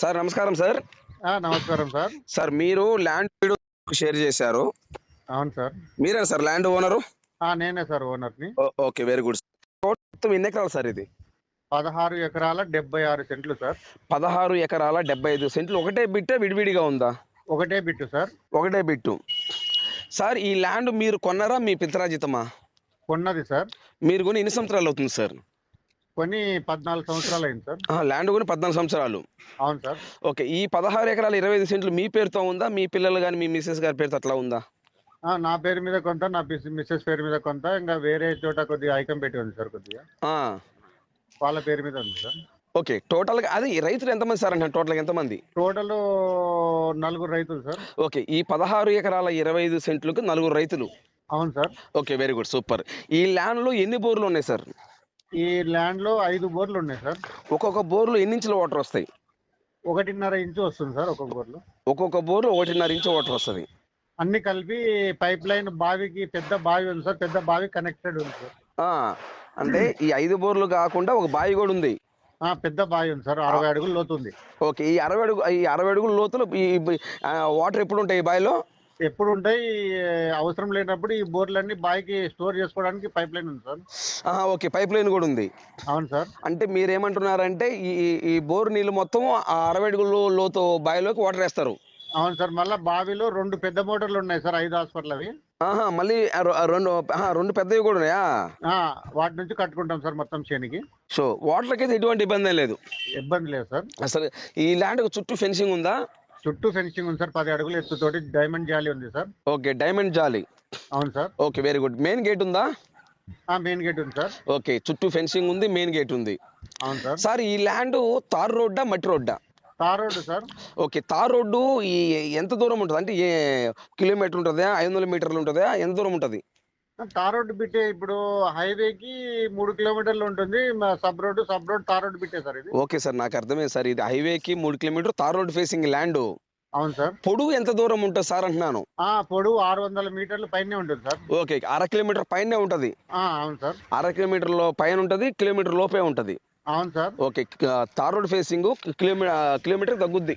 Sir నమస్కారం sir. నమస్కారం sir. Sir మీరు ల్యాండ్ వీడియో షేర్ చేశారు. అవును సార్. మీరే సార్ ల్యాండ్ ఓనరు? నేనే సార్ ఓనర్ని. Okay very good. మొత్తం ఎన్ని ఎకరాలు సార్ ఇది? పదహారు ఎకరాల డెబ్బై ఆరు సెంట్లు సార్. పదహారు ఎకరాల డెబ్బై ఐదు సెంట్లు. ఒకటే బిట్టే విడివిడిగా ఉందా? ఒకటే బిట్టు సార్. ఒకటే బిట్టు. సార్ ఈ ల్యాండ్ మీరు కొన్నారా? మీ పితరాజితమా కొన్నది సార్. మీరు కొని ఎన్ని సంవత్సరాలు అవుతుంది సార్? కొని పద్నాలుగు సంవత్సరాలు అయింది సార్ ల్యాండ్ కొని పద్నాలుగు సంవత్సరాలు. అవును సార్. ఓకే ఈ పదహారు ఎకరాల ఇరవై ఐదు సెంట్లు మీ పేరుతో ఉందా? మీ పిల్లలు కానీ మీ మిస్సెస్ గారి పేరుతో అట్లా ఉందా? ఆ, నా పేరు మీద కొంత నా మిస్- మిస్సెస్ పేరు మీద కొంత ఇంకా వేరే చోట కొద్దిగా ఐకం పెట్టి ఉంది సార్ కొద్దిగా. వాళ్ళ పేరు మీద ఉంది సార్. ఓకే టోటల్గా అది రైతులు ఎంతమంది సార్ అంటే టోటల్గా ఎంతమంది? టోటల్ నలుగురు రైతులు సార్. ఓకే ఈ పదహారు ఎకరాల ఇరవై ఐదు సెంట్లకు నలుగురు రైతులు. అవును sir. Okay very good super ఈ ల్యాండ్లో ఎన్ని బోర్లు ఉన్నాయి సార్? ఈ ల్యాండ్లో ఐదు బోర్లు ఉన్నాయి సార్. ఒక్కొక్క బోర్లు ఎన్ని ఇంచుల వాటర్ వస్తాయి? ఒకటిన్నర ఇంచు వస్తుంది సార్ ఒక్కొక్క బోర్లు. ఒక్కొక్క బోర్లు ఒకటిన్నర ఇంచు వాటర్ వస్తుంది. అన్ని కలిపి పైప్ లైన్ బావికి పెద్ద బావి ఉంది సార్ పెద్ద బావి కనెక్టెడ్ ఉంది సార్. ఆ, అంటే ఈ ఐదు బోర్లు కాకుండా ఒక బావి కూడా ఉంది. ఆ, పెద్ద బావి ఉంది సార్ అరవై అడుగులు లోతు ఉంది. ఓకే ఈ అరవై అడుగు ఈ అరవై అడుగుల లోతులో ఈ ఆ, వాటర్ ఎప్పుడు ఉంటాయి ఈ బావిలో? ఎప్పుడు ఉంటాయి అవసరం లేనప్పుడు ఈ బోర్లన్నీ బావికి స్టోర్ చేసుకోవడానికి పైప్ లైన్ ఉంది సార్. ఓకే. పైప్ లైన్ కూడా ఉంది. అవును సార్. అంటే మీరు ఏమంటున్నారంటే ఈ ఈ- బోర్ నీళ్ళు మొత్తం ఆ అరవై అడుగుల లోతు బావిలోకి వాటర్ వేస్తారు. అవును సార్. మళ్ళీ బావిలో రెండు పెద్ద మోటార్లు ఉన్నాయి సార్ ఐదు హాస్పిటల్ అవి. మళ్ళీ రెండు రెండు పెద్దవి కూడా ఉన్నాయా? వాటి నుంచి కట్టుకుంటాం సార్ మొత్తం చేనికి. సో వాటర్కి అయితే ఎటువంటి ఇబ్బంది లేదు. ఇబ్బంది లేదు సార్. అసలు ఈ ల్యాండ్ చుట్టూ ఫెన్సింగ్ ఉందా? చుట్టూ ఫెన్సింగ్ ఉంది సార్ పది అడుగులు ఎత్తుతోటి డైమండ్ జాలి ఉంది సార్. ఓకే డైమండ్ జాలి. అవును sir. Okay very good. Main gate ఉందా? ఆ మెయిన్ గేట్ ఉంది సార్. ఓకే చుట్టూ ఫెన్సింగ్ ఉంది మెయిన్ గేట్ ఉంది. అవును సార్. సార్ ఈ ల్యాండ్ తార్ రోడ్డా మట్టి రోడ్డా? Tar road sir. Okay tar road ఈ ఎంత దూరం ఉంటుంది? అంటే ఏ కిలోమీటర్ ఉంటుందా? ఐదు వందల మీటర్లు ఉంటుందా? ఎంత దూరం ఉంటుంది? తార్ రోడ్డు బిట్టే ఇప్పుడు హైవేకి మూడు కిలోమీటర్లు ఉంటుంది. Sub road sub road tar road బిట్టే sir ఇది. ఓకే సార్ నాకు అర్థమైంది సార్. ఇది హైవేకి మూడు kilometre tar road facing land అవును సార్. పొడుగు ఎంత దూరం ఉంటుంది సార్ అంటున్నాను? ఆ పొడవు ఆరు వందల మీటర్లు పైనే ఉంటుంది సార్. ఓకే అర కిలోమీటర్ పైనే ఉంటుంది. ఆ, అవును సార్. అర కిలోమీటర్లో పైన ఉంటుంది కిలోమీటర్ లోపే ఉంటుంది. అవును sir. Okay tar road facing kilometre kilometre తగ్గుద్ది.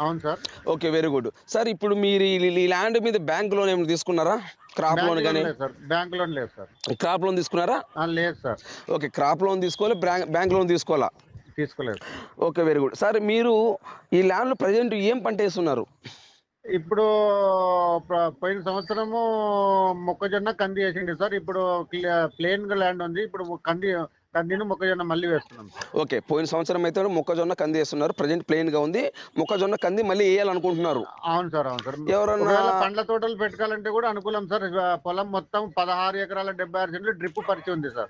అవును sir. Okay very good sir ఇప్పుడు మీరు ఈ- ల్యాండ్ మీద బ్యాంక్ లోన్ ఏమైనా తీసుకున్నారా? క్రాప్ లోన్ కానీ బ్యాంక్ లోన్ లేదు సార్. క్రాప్ లోన్ తీసుకున్నారా? లేదు సార్. ఓకే క్రాప్ లోన్ తీసుకోవాలి? బ్యాంక్ లోన్ తీసుకోవాలా? తీసుకోలేదు ఓకే వెరీ గుడ్ సార్ మీరు ఈ ల్యాండ్లో ప్రజెంట్ ఏం పంట వేస్తున్నారు? ఇప్పుడు పోయిన సంవత్సరము మొక్కజొన్న కంది వేసిండు సార్. ఇప్పుడు ప్లేన్ ల్యాండ్ ఉంది. ఇప్పుడు కంది కందిను మొక్కజొన్న మళ్ళీ వేస్తున్నాం సార్. ఓకే పోయిన సంవత్సరం అయితే మొక్కజొన్న కంది వేస్తున్నారు. ప్రజెంట్ ప్లెయిన్గా ఉంది. మొక్కజొన్న కంది మళ్ళీ వేయాలనుకుంటున్నారు. అవును సార్ అవును సార్. ఎవరన్నా- ఒకవేళ పండ్ల తోటలు పెట్టుకోవాలంటే కూడా అనుకూలం సార్. పొలం మొత్తం పదహారు ఎకరాల డెబ్బై ఆరు సెంట్లు డ్రిప్ పరిచి ఉంది సార్.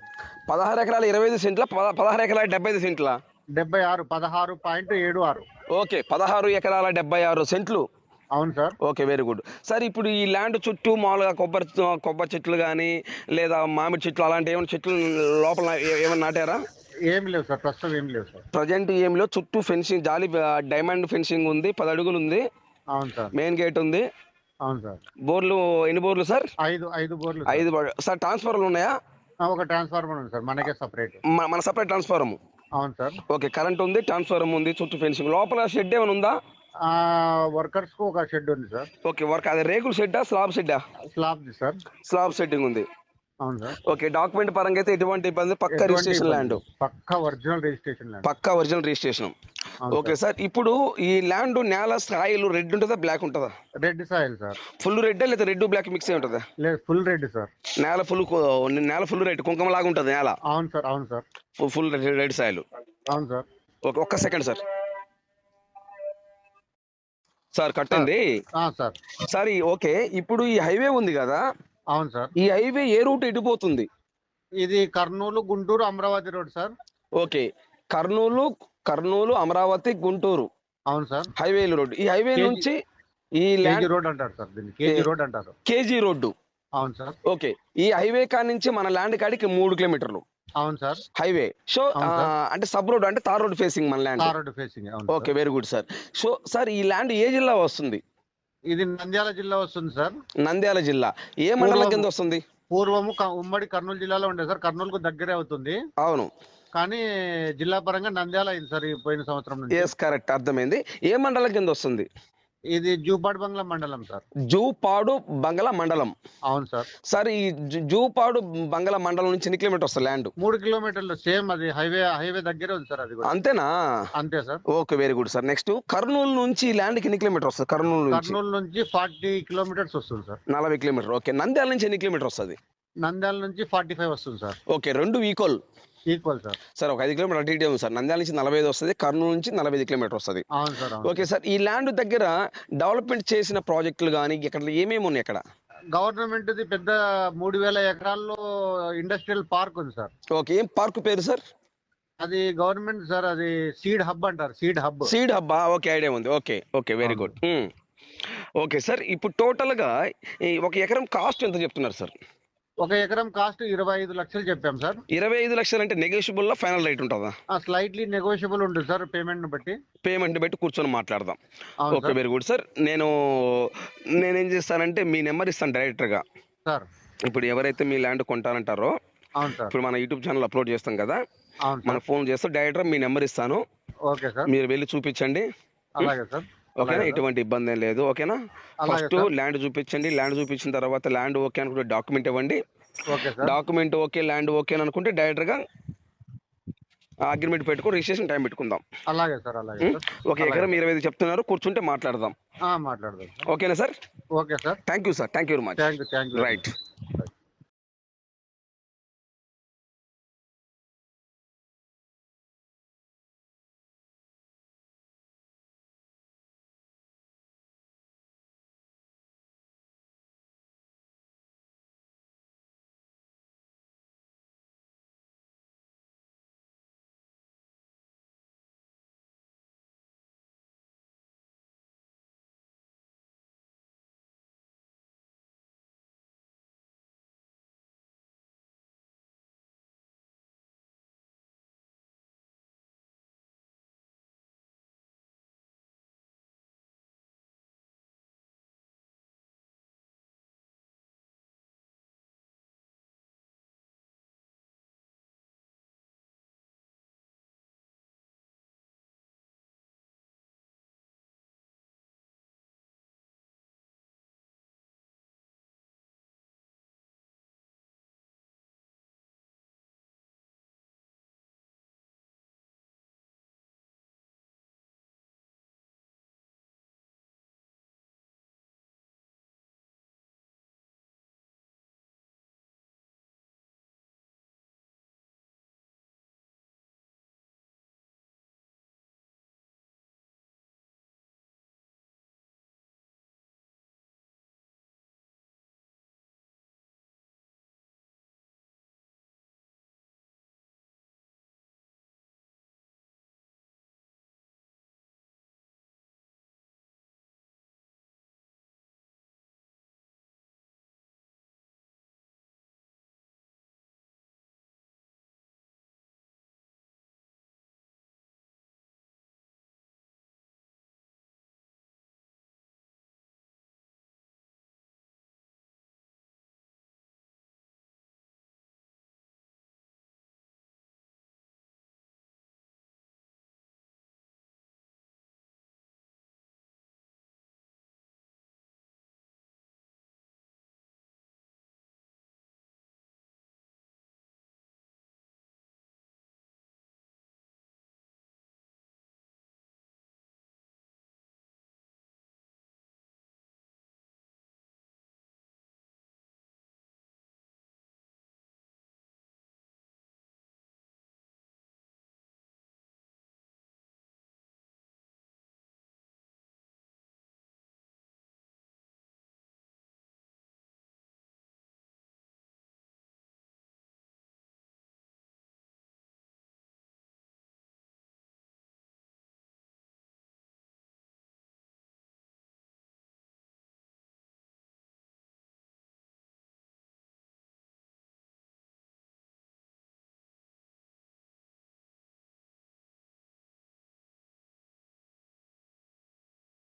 పదహారు ఎకరాల ఇరవై ఐదు సెంట్ల? పద- పదహారు ఎకరాల డెబ్బై ఐదు సెంట్ల? డెబ్బై ఆరు పదహారు పాయింట్ ఏడు ఆరు. ఓకే పదహారు ఎకరాల డెబ్బై ఆరు సెంట్లు. అవును sir. Okay very good sir ఇప్పుడు ఈ ల్యాండ్ చుట్టూ మామూలుగా కొబ్బరి కొబ్బరి చెట్లు కానీ లేదా మామిడి చెట్లు అలాంటి ఏమైనా చెట్లు లోపల ఏమైనా నాటారా? ఏం లేవు సార్ ప్రస్తుతం ఏం లేవు సార్. ప్రజెంట్ ఏమిలో చుట్టూ ఫెన్సింగ్ జాలి డైమండ్ ఫెన్సింగ్ ఉంది పది అడుగులు ఉంది. అవును సార్. మెయిన్ గేట్ ఉంది. అవును సార్. బోర్లు ఎన్ని బోర్లు సార్? ఐదు ఐదు బోర్లు. ఐదు. సార్ ట్రాన్స్ఫార్మర్లు ఉన్నాయా? ఒక ట్రాన్స్ఫార్మర్ ఉంది సార్ మనకే సపరేట్ మన- సపరేట్ ట్రాన్స్ఫార్మ్ అవును సార్. ఓకే కరెంట్ ఉంది ట్రాన్స్ఫార్మ్ ఉంది చుట్టూ ఫెన్సింగ్ లోపల షెడ్ ఏమైనా ఉందా? వర్కర్స్కు ఒక షెడ్ ఉంది సార్. ఓకే వర్క్ అదే రేకుల షెడ్డా slab షెడ్డా? Slab sir. Slab setting ఉంది. అవును సార్. ఓకే డాక్యుమెంట్ పరంగా అయితే ఎటువంటి ఇబ్బంది పక్క రిజిస్ట్రేషన్ ల్యాండ్. పక్కా ఒరిజినల్ రిజిస్ట్రేషన్ ల్యాండ్. పక్కా ఒరిజినల్ రిజిస్ట్రేషన్. Okay sir. ఇప్పుడు ఈ ల్యాండ్ నేల స్థాయిలు రెడ్ ఉంటుందా బ్లాక్ ఉంటుందా? Red soil sir. Full red లేదా రెడ్ బ్లాక్ మిక్స్ అయి ఉంటుందా? లేదు ఫుల్ రెడ్ సార్. నేల ఫుల్ నేల ఫుల్ రెడ్ కుంకుమ లాగా ఉంటుంది నేల? అవును సార్ అవును సార్. ఫుల్ రెడ్ సాయిల్ అవును సార్. ఓకే ఒక్క సెకండ్ సార్. సార్ కట్టండి ఆ, సార్. సార్ ఓకే ఇప్పుడు ఈ హైవే ఉంది కదా? అవును సార్. ఈ హైవే ఏ రూట్ ఎటుపోతుంది? ఇది Kurnool Guntur Amaravati road sir. Okay Kurnool Kurnool Amaravati Guntur. అవును సార్. Highway road. ఈ హైవే నుంచి ఈ కేజీ ల్యాండ్ రోడ్ అంటారు సార్ దీన్ని. కేజీ రోడ్ అంటారు. KG road. అవును సార్. ఓకే ఈ హైవే కాడి నుంచి మన ల్యాండ్ కాడికి మూడు కిలోమీటర్లు. అవును సార్. హైవే. సో. అంటే సబ్ రోడ్ అంటే తార్ రోడ్ ఫేసింగ్ మన ల్యాండ్. తార్ రోడ్ ఫేసింగ్ అవును okay. Very good sir. So sir ఈ ల్యాండ్ ఏ జిల్లా వస్తుంది? ఇది నంద్యాల జిల్లా వస్తుంది సార్. నంద్యాల జిల్లా. ఏ మండలం కింద వస్తుంది? పూర్వము ఉమ్మడి కర్నూలు జిల్లాలో ఉండే సార్. కర్నూలుకు దగ్గరే అవుతుంది. అవును. కానీ జిల్లా పరంగా నంద్యాల అయింది సార్ ఈ పోయిన సంవత్సరం నుంచి. ఎస్ కరెక్ట్ అర్థమైంది. ఏ మండలం కింద వస్తుంది? ఇది జూపాడు బంగ్లా మండలం సార్. జూపాడు బంగళ మండలం. అవును సార్. సార్ ఈ జూపాడు బంగళ మండలం నుంచి ఎన్ని కిలోమీటర్ వస్తుంది ల్యాండ్? మూడు కిలోమీటర్లు సేమ్ అది హైవే హైవే దగ్గరే ఉంది సార్ అది అంతేనా? అంతే sir. Okay very good sir. Next Kurnool నుంచి ల్యాండ్కి ఎన్ని కిలోమీటర్ వస్తుంది? కర్నూలు నుంచి? కర్నూలు నుంచి ఫార్టీ కిలోమీటర్స్ వస్తుంది సార్. నలభై కిలోమీటర్ ఓకే నంద్యాల నుంచి ఎన్ని కిలోమీటర్ వస్తుంది? నంద్యాల నుంచి ఫార్టీ ఫైవ్ వస్తుంది సార్. ఓకే రెండు ఈక్వల్. ఈక్వల్ సార్ సార్ ఒక ఐదు కిలోమీటర్ అటు ఇటే సార్. నంద్యాల నుంచి నలభై ఐదు వస్తుంది కర్నూలు నుంచి నలభై ఐదు కిలోమీటర్ వస్తుంది. అవును సార్ అవును. Okay sir. ఈ ల్యాండ్ దగ్గర డెవలప్మెంట్ చేసిన ప్రాజెక్టులు కానీ ఇక్కడ ఏమేమి ఉన్నాయి ఇక్కడ గవర్నమెంట్ ది పెద్ద మూడు వేల ఎకరాల్లో ఇండస్ట్రియల్ పార్క్ ఉంది సార్. ఓకే ఏం పార్క్ పేరు సార్? అది గవర్నమెంట్ సార్ అది సీడ్ హబ్ అంటారు సీడ్ హబ్ సీడ్ హబ్బా ఓకే ఐడియా ఉంది. Okay okay very good okay sir. ఇప్పుడు టోటల్గా ఒక ఎకరం కాస్ట్ ఎంత చెప్తున్నారు సార్? ఒక ఎకరం కాస్ట్ ఇరవై ఐదు లక్షలు చెప్పాం సార్. ఇరవై ఐదు లక్షలు అంటే నెగోషియబుల్లో ఫైనల్ రేట్ ఉంటుందా? స్లైట్లీ నెగోషియబుల్ ఉంటుంది సార్ పేమెంట్ని బట్టి. పేమెంట్ పెట్టి కూర్చొని మాట్లాడదాం. ఓకే వెరీ గుడ్ సార్ నేను నేనేం చేస్తానంటే మీ నెంబర్ ఇస్తాను డైరెక్టర్గా సార్. ఇప్పుడు ఎవరైతే మీ ల్యాండ్ సార్. ఇప్పుడు మన యూట్యూబ్ ఛానల్ అప్లోడ్ చేస్తాం కదా మన ఫోన్ చేస్తే డైరెక్టర్ మీ నెంబర్ ఇస్తాను. Okay sir. మీరు వెళ్ళి చూపించండి. అలాగే సార్. ఓకేనా. ఎటువంటి ఇబ్బంది ఏం లేదు ఓకేనా? ఫస్ట్. ల్యాండ్ చూపించండి ల్యాండ్ చూపించిన తర్వాత ల్యాండ్ ఓకే అనుకుంటే డాక్యుమెంట్ ఇవ్వండి. డాక్యుమెంట్ ఓకే ల్యాండ్ ఓకే అని అనుకుంటే డైరెక్ట్గా అగ్రిమెంట్ పెట్టుకో రిజిస్ట్రేషన్ టైం పెట్టుకుందాం. అలాగే సార్ అలాగే ఒక ఎకరం ఇరవై ఐదు చెప్తున్నారు కూర్చుంటే మాట్లాడదాం. మాట్లాడదాం ఓకేనా sir? Okay sir. Thank you sir thank you very much. Right.